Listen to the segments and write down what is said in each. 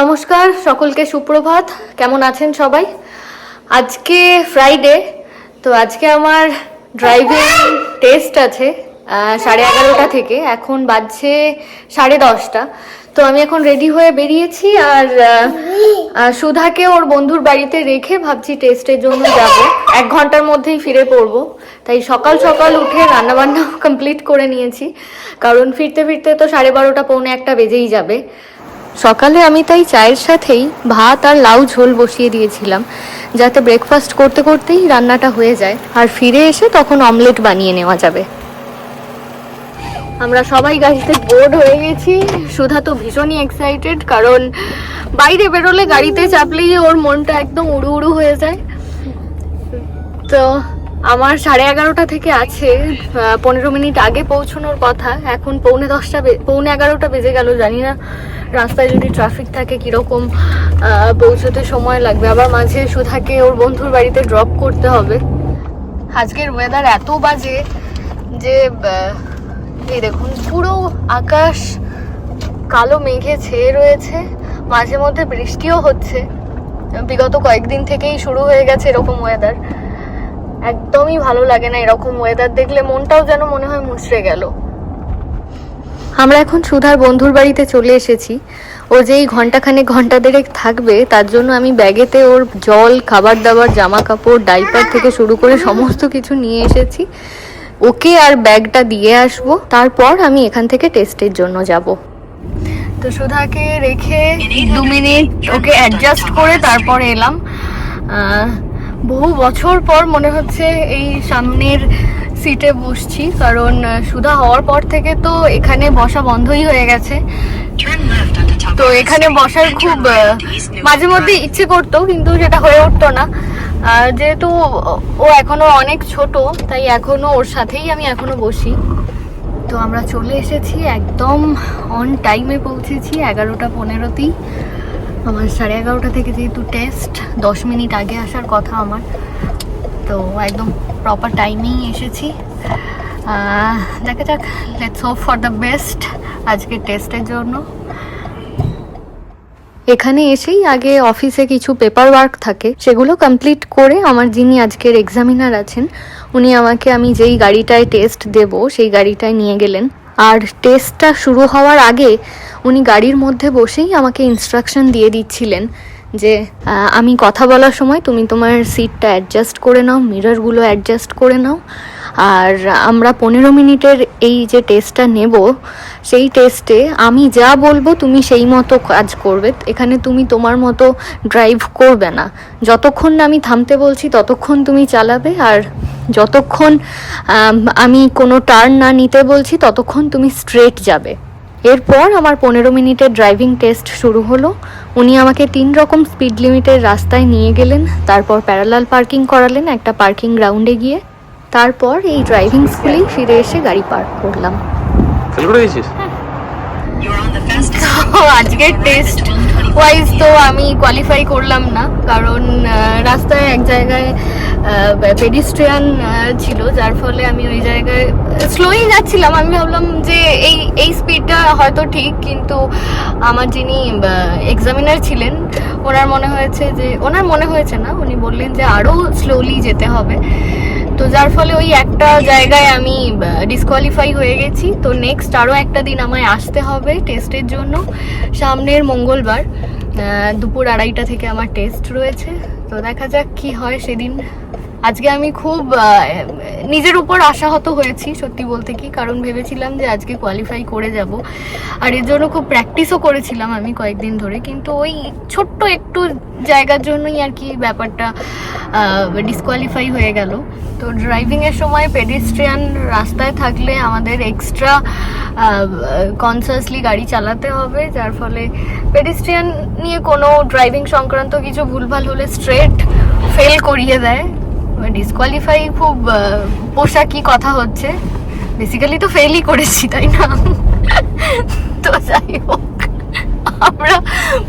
নমস্কার, সকলকে সুপ্রভাত। কেমন আছেন সবাই? আজকে ফ্রাইডে তো আজকে আমার ড্রাইভিং টেস্ট আছে সাড়ে এগারোটা থেকে। এখন বাজছে সাড়ে দশটা। তো আমি এখন রেডি হয়ে বেরিয়েছি আর সুধাকে ওর বন্ধুর বাড়িতে রেখে ভাবছি টেস্টের জন্য যাব। এক ঘণ্টার মধ্যেই ফিরে পড়ব। তাই সকাল সকাল উঠে রান্নাবান্না কমপ্লিট করে নিয়েছি। কারণ ফিরতে ফিরতে তো সাড়ে বারোটা, পৌনে একটা বেজেই যাবে। সকালে আমি তাই চায়ের সাথেই ভাত আর লাউ ঝোল বসিয়ে দিয়েছিলাম, যাতে ব্রেকফাস্ট করতে করতেই রান্নাটা হয়ে যায়। আর ফিরে এসে তখন অমলেট বানিয়ে নেওয়া যাবে। আমরা সবাই গাড়িতে বোর্ড হয়ে গেছি। সুধা তো ভীষণই এক্সাইটেড কারণ বাইরে বেরোলে গাড়িতে চাপলেই ওর মনটা একদম উড়ু উড়ু হয়ে যায়। তো আমার সাড়ে এগারোটা থেকে আছে পনেরো মিনিট আগে পৌঁছানোর কথা। এখন পৌনে দশটা পৌনে এগারোটা বেজে গেল, জানি না রাস্তায় যদি ট্রাফিক থাকে কীরকম পৌঁছতে সময় লাগবে। আবার মাঝে সুধাকে ওর বন্ধুর বাড়িতে ড্রপ করতে হবে। আজকের ওয়েদার এত বাজে যে দেখুন, পুরো আকাশ কালো মেঘে ছেয়ে রয়েছে। মাঝে মধ্যে বৃষ্টিও হচ্ছে। বিগত কয়েকদিন থেকেই শুরু হয়ে গেছে এরকম ওয়েদার একদমই ভালো লাগে না এরকম ওয়েদার দেখলে মনটাও যেন মনে হয় মুচড়ে গেল। আমরা এখন সুধার বন্ধুর বাড়িতে চলে এসেছি। ও যেই ঘন্টাখানেক ঘণ্টা দেড়েক থাকবে, তার জন্য আমি ব্যাগেতে ওর জল খাবার দাবার জামা কাপড় ডাইপার থেকে শুরু করে সমস্ত কিছু নিয়ে এসেছি। ওকে আর ব্যাগটা দিয়ে আসব, তারপর আমি এখান থেকে টেস্টের জন্য যাব। তো সুধাকে রেখে দু মিনিট ওকে অ্যাডজাস্ট করে তারপর এলাম। বহু বছর পর মনে হচ্ছে এই সামনের সিটে বসছি, কারণ সুধা হওয়ার পর থেকে তো এখানে বসা বন্ধই হয়ে গেছে। তো এখানে বসার খুব মাঝে মধ্যে ইচ্ছে করতো, কিন্তু সেটা হয়ে উঠতো না। যেহেতু ও এখনও অনেক ছোট, তাই এখনও ওর সাথেই আমি এখনও বসি। তো আমরা চলে এসেছি একদম অন টাইমে পৌঁছেছি, এগারোটা পনেরোতেই আমার সাড়ে এগারোটা থেকে যেহেতু টেস্ট দশ মিনিট আগে আসার কথা আমার। তো একদম প্রপার টাইমেই এসেছি। দেখা যাক let's hope for the best আজকে টেস্টের জন্য। এখানে এসেই আগে অফিসে কিছু পেপার ওয়ার্ক থাকে, সেগুলো কমপ্লিট করে আমার যিনি আজকের এক্সামিনার আছেন, উনি আমাকে আমি যেই গাড়িটায় টেস্ট দেব, সেই গাড়িটায় নিয়ে গেলেন। আর টেস্টটা শুরু হওয়ার আগে উনি গাড়ির মধ্যে বসেই আমাকে ইনস্ট্রাকশন দিয়ে দিচ্ছিলেন যে আমি কথা বলার সময় তুমি তোমার সিটটা অ্যাডজাস্ট করে নাও মিররগুলো অ্যাডজাস্ট করে নাও। আর আমরা পনেরো মিনিটের এই যে টেস্টটা নেব, সেই টেস্টে আমি যা বলব তুমি সেই মতো কাজ করবে। এখানে তুমি তোমার মতো ড্রাইভ করবে না। যতক্ষণ না আমি থামতে বলছি, ততক্ষণ তুমি চালাবে আর যতক্ষণ, আমি কোনো টার্ন না নিতে বলছি, ততক্ষণ তুমি স্ট্রেট যাবে। এরপর আমার পনেরো মিনিটের ড্রাইভিং টেস্ট শুরু হলো। উনি আমাকে তিন রকম স্পিড লিমিটের রাস্তায় নিয়ে গেলেন। তারপর প্যারালাল পার্কিং করালেন একটা পার্কিং গ্রাউন্ডে গিয়ে। তারপর এই ড্রাইভিং স্কুলেই ফিরে এসে গাড়ি পার্ক করলাম। আজকের টেস্ট ওয়াইজ তো আমি কোয়ালিফাই করলাম না কারণ রাস্তায় এক জায়গায় পেডিস্ট্রিয়ান ছিল যার ফলে আমি ওই জায়গায় স্লোই যাচ্ছিলাম। আমি ভাবলাম যে এই এই স্পিডটা হয়তো ঠিক কিন্তু আমার যিনি এক্সামিনার ছিলেন ওনার মনে হয়েছে যে ওনার মনে হয়েছে না উনি বললেন যে আরও স্লোলি যেতে হবে। তো যার ফলে ওই একটা জায়গায় আমি ডিসকোয়ালিফাই হয়ে গেছি। তো নেক্সট আরও একটা দিন আমায় আসতে হবে টেস্টের জন্য। সামনের মঙ্গলবার দুপুর আড়াইটা থেকে আমার টেস্ট রয়েছে। তো দেখা যাক কি হয় সেদিন। আজকে আমি খুব নিজের উপর আশাহত হয়েছি সত্যি বলতে কি, কারণ ভেবেছিলাম যে আজকে কোয়ালিফাই করে যাব। আর এর জন্য খুব প্র্যাকটিসও করেছিলাম আমি কয়েকদিন ধরে, কিন্তু ওই ছোট্ট একটু জায়গার জন্যই আর কি ব্যাপারটা ডিসকোয়ালিফাই হয়ে গেল। তো ড্রাইভিংয়ের সময় পেডিস্ট্রিয়ান রাস্তায় থাকলে আমাদের এক্সট্রা কনসাসলি গাড়ি চালাতে হবে, যার ফলে পেডিস্ট্রিয়ান নিয়ে কোনো ড্রাইভিং সংক্রান্ত কিছু ভুলভাল হলে স্ট্রেট ফেল করিয়ে দেয়। ডিসকোয়ালিফাই খুব পোশাকি কথা হচ্ছে। বেসিক্যালি তো ফেলই করেছি, তাই না? তো যাই হোক, আমরা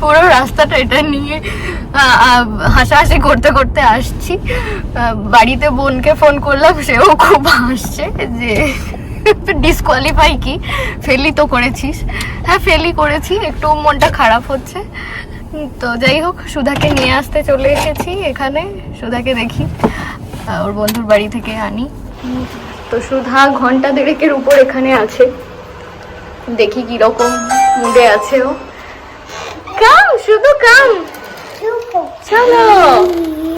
পুরো রাস্তাটা এটা নিয়ে হাসাহাসি করতে করতে আসছি। বাড়িতে বোনকে ফোন করলাম, সেও খুব হাসছে যে ডিসকোয়ালিফাই কি? ফেলই তো করেছিস। হ্যাঁ ফেলই করেছি, একটু মনটা খারাপ হচ্ছে। তো যাই হোক, সুধাকে নিয়ে আসতে চলে এসেছি এখানে, সুধাকে দেখি। ওর বন্ধুর বাড়ি থেকে আনি। তো সুধা ঘণ্টা দেড়েকের উপর এখানে আছে। দেখি কীরকম মুডে আছে ও। কাম শুধু কাম। চলো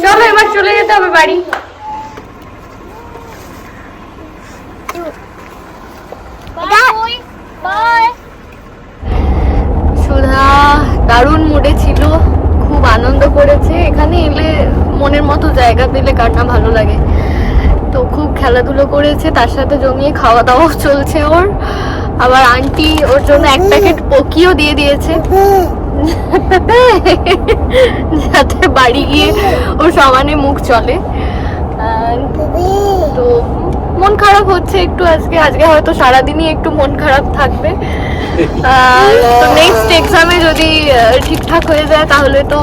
চলো এবার চলে যেতে হবে বাড়ি। সুধা দারুণ মুডে ছিল। আনন্দ করেছে, এখানে এলে মনের মতো জায়গা পেলে কার না ভালো লাগে। তো খুব খেলাধুলো করেছে, তার সাথে জমিয়ে খাওয়া দাওয়াও চলছে ওর। আবার আন্টি ওর জন্য এক প্যাকেট পকিও দিয়ে দিয়েছে। যাতে বাড়ি গিয়ে ওর সমানে মুখ চলে। তো মন খারাপ হচ্ছে একটু আজকে। আজকে হয়তো সারাদিনই একটু মন খারাপ থাকবে। নেক্সট এক্সামে যদি ঠিকঠাক হয়ে যায়, তাহলে তো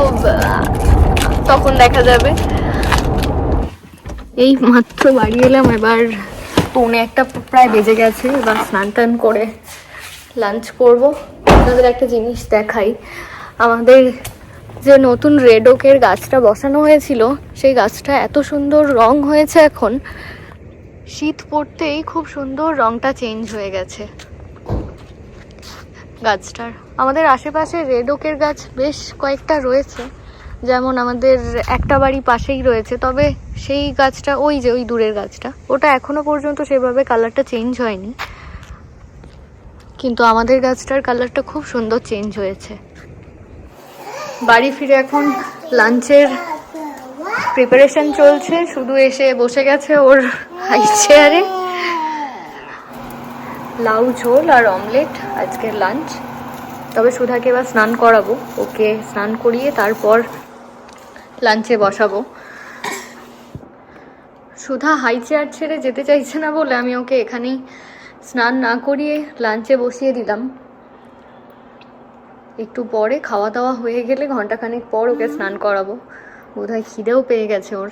তখন দেখা যাবে। এই মাত্র বাড়ি এলাম, এবার পৌনে একটা প্রায় বেজে গেছে, এবার স্নান টান করে লাঞ্চ করব। আপনাদের একটা জিনিস দেখাই। আমাদের যে নতুন রেড ওকের গাছটা বসানো হয়েছিল, সেই গাছটা এত সুন্দর রং হয়েছে এখন। শীত পড়তেই খুব সুন্দর রংটা চেঞ্জ হয়ে গেছে। গাছটার। আমাদের আশেপাশে রেড ওকের গাছ বেশ কয়েকটা রয়েছে। যেমন আমাদের একটা বাড়ি পাশেই রয়েছে, তবে সেই গাছটা ওই যে, ওই দূরের গাছটা, ওটা এখনও পর্যন্ত সেভাবে কালারটা চেঞ্জ হয়নি। কিন্তু আমাদের গাছটার কালারটা খুব সুন্দর চেঞ্জ হয়েছে। বাড়ি ফিরে এখন লাঞ্চের প্রিপারেশন চলছে, শুধু এসে বসে গেছে ওর হাই চেয়ারে লাউ ঝোল আর অমলেট আজকের লাঞ্চ। তবে সুধাকে এবার স্নান করাবো। ওকে স্নান করিয়ে তারপর লাঞ্চে বসাবো। সুধা হাই চেয়ার ছেড়ে যেতে চাইছে না বলে আমি ওকে এখানেই স্নান না করিয়ে লাঞ্চে বসিয়ে দিলাম। একটু পরে খাওয়া দাওয়া হয়ে গেলে ঘন্টাখানেক পর ওকে স্নান করাবো। বোধহয় খিদেও পেয়ে গেছে ওর।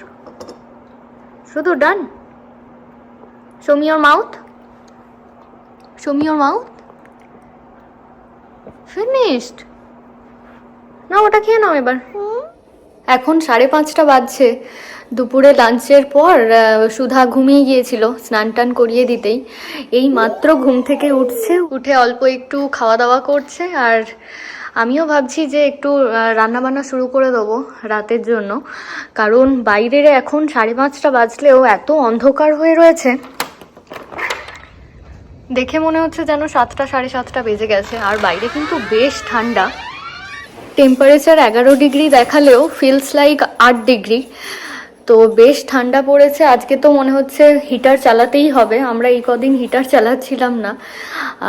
শুধু ডান your mouth show me your mouth. Finished. না ওটা খেয়ে নাও এবার। এখন সাড়ে পাঁচটা বাজছে। দুপুরে লাঞ্চের পর সুধা ঘুমিয়ে গিয়েছিল স্নান টান করিয়ে দিতেই। এই মাত্র ঘুম থেকে উঠছে, উঠে অল্প একটু খাওয়া দাওয়া করছে আর আমিও ভাবছি যে একটু রান্না বান্না শুরু করে দেবো রাতের জন্য। কারণ বাইরের এখন সাড়ে পাঁচটা বাজলেও এত অন্ধকার হয়ে রয়েছে। দেখে মনে হচ্ছে যেন সাতটা, সাড়ে সাতটা বেজে গেছে। আর বাইরে কিন্তু বেশ ঠান্ডা। টেম্পারেচার এগারো ডিগ্রি দেখালেও ফিলস লাইক আট ডিগ্রি। তো বেশ ঠান্ডা পড়েছে। আজকে তো মনে হচ্ছে হিটার চালাতেই হবে। আমরা এই কদিন হিটার চালাচ্ছিলাম না।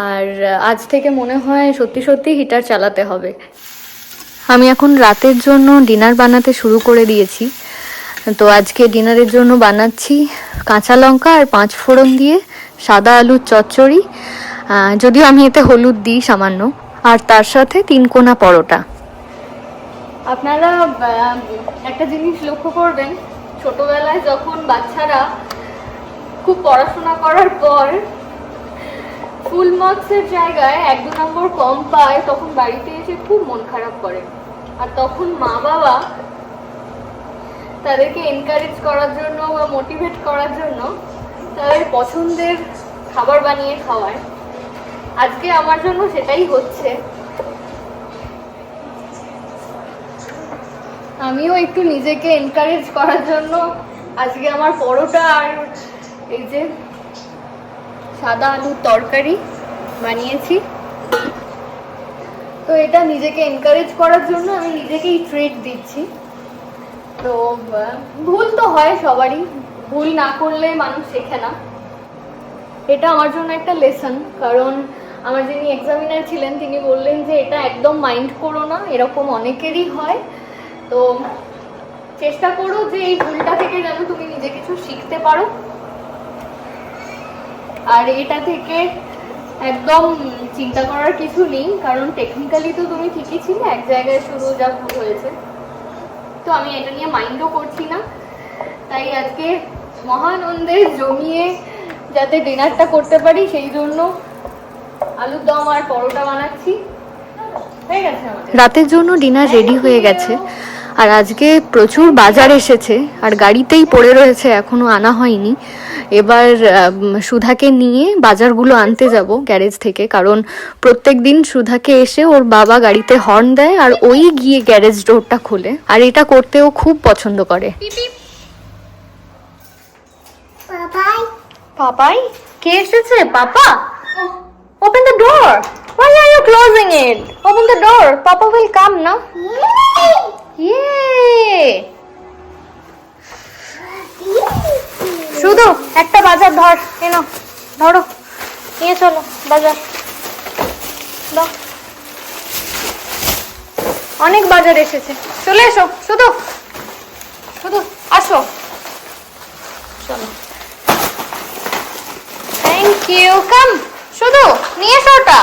আর আজ থেকে মনে হয় সত্যি সত্যি হিটার চালাতে হবে। আমি এখন রাতের জন্য ডিনার বানাতে শুরু করে দিয়েছি। তো আজকে ডিনারের জন্য বানাচ্ছি কাঁচা লঙ্কা আর পাঁচ ফোড়ন দিয়ে। সাদা আলুর চচ্চড়ি যদিও আমি এতে হলুদ দিই সামান্য, আর তার সাথে তিন কোনা পরোটা। আপনারা একটা জিনিস লক্ষ্য করবেন, ছোটবেলায় যখন বাচ্চারা খুব পড়াশোনা করার পর ফুল মার্কসের জায়গায় এক দু নম্বর কম পায়, তখন বাড়িতে এসে খুব মন খারাপ করে। আর তখন মা বাবা তাদেরকে এনকারেজ করার জন্য বা মোটিভেট করার জন্য তাদের পছন্দের খাবার বানিয়ে খাওয়ায় আজকে আমার জন্য সেটাই হচ্ছে। আমিও একটু নিজেকে এনকারেজ করার জন্য আজকে আমার পরোটা আর এই যে সাদা আলুর তরকারি বানিয়েছি। তো এটা নিজেকে এনকারেজ করার জন্য আমি নিজেকেই ট্রিট দিচ্ছি। তো ভুল তো হয় সবারই। ভুল না করলে মানুষ শেখে না। এটা আমার জন্য একটা লেসন কারণ আমার যিনি এক্সামিনার ছিলেন, তিনি বললেন যে এটা একদম মাইন্ড করো না, এরকম অনেকেরই হয়। তো চেষ্টা করো যে এই ভুলটা থেকে যেন তুমি নিজে কিছু শিখতে পারো। আর এটা থেকে একদম চিন্তা করার কিছু নেই, কারণ টেকনিক্যালি তো তুমি ঠিকই ছিলে, এক জায়গায় শুরু যা ভুল হয়েছে। তো আমি এটা নিয়ে মাইন্ডও করছি না। তাই আজকে মহানন্দে জমিয়ে যাতে ডিনারটা করতে পারি সেই জন্য আলুর দম আর পরোটা বানাচ্ছি। হয়ে রাতের জন্য ডিনার রেডি হয়ে গেছে। আর আজকে প্রচুর বাজার এসেছে আর গাড়িতেই পড়ে রয়েছে এখনও আনা হয়নি। এবার সুধাকে নিয়ে বাজারগুলো আনতে যাব গ্যারেজ থেকে কারণ প্রত্যেক দিন সুধাকে এসে ওর বাবা গাড়িতে হর্ন দেয় আর ওই গিয়ে গ্যারেজ ডোরটা খোলে। আর এটা করতেও খুব পছন্দ করে। Bye-bye. পাপাই কে এসেছে? Papa? Open the door Why are you closing it? Open the door. Papa will come now. Yay! শুধু একটা বাজার ধর এনো ধরো, নিয়ে চলো বাজার। অনেক বাজার এসেছে। চলে এসো, শুধু শুধু, আসো। চলো। ইউ কাম শুধু, নিয়ে এসো ওটা।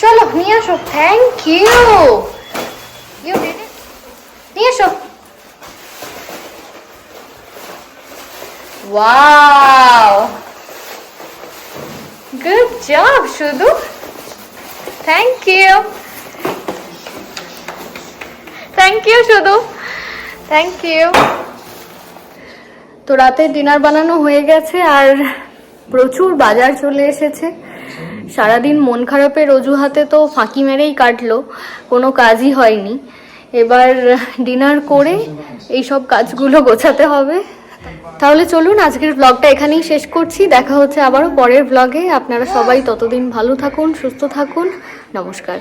চলো, নিয়ে আসো থ্যাংক ইউ নিয়ে এসো। ওয়াও গুড জব শুধু। থ্যাংক ইউ থ্যাংক ইউ শুধু। থ্যাংক ইউ তো রাতের ডিনার বানানো হয়ে গেছে আর প্রচুর বাজার চলে এসেছে। সারাদিন মন খারাপের অজুহাতে তো ফাঁকি মেরেই কাটলো, কোনো কাজই হয়নি। এবার ডিনার করে এই সব কাজগুলো গোছাতে হবে। তাহলে চলুন, আজকের ব্লগটা এখানেই শেষ করছি। দেখা হচ্ছে আবারও পরের ব্লগে আপনারা সবাই ততদিন ভালো থাকুন, সুস্থ থাকুন। নমস্কার।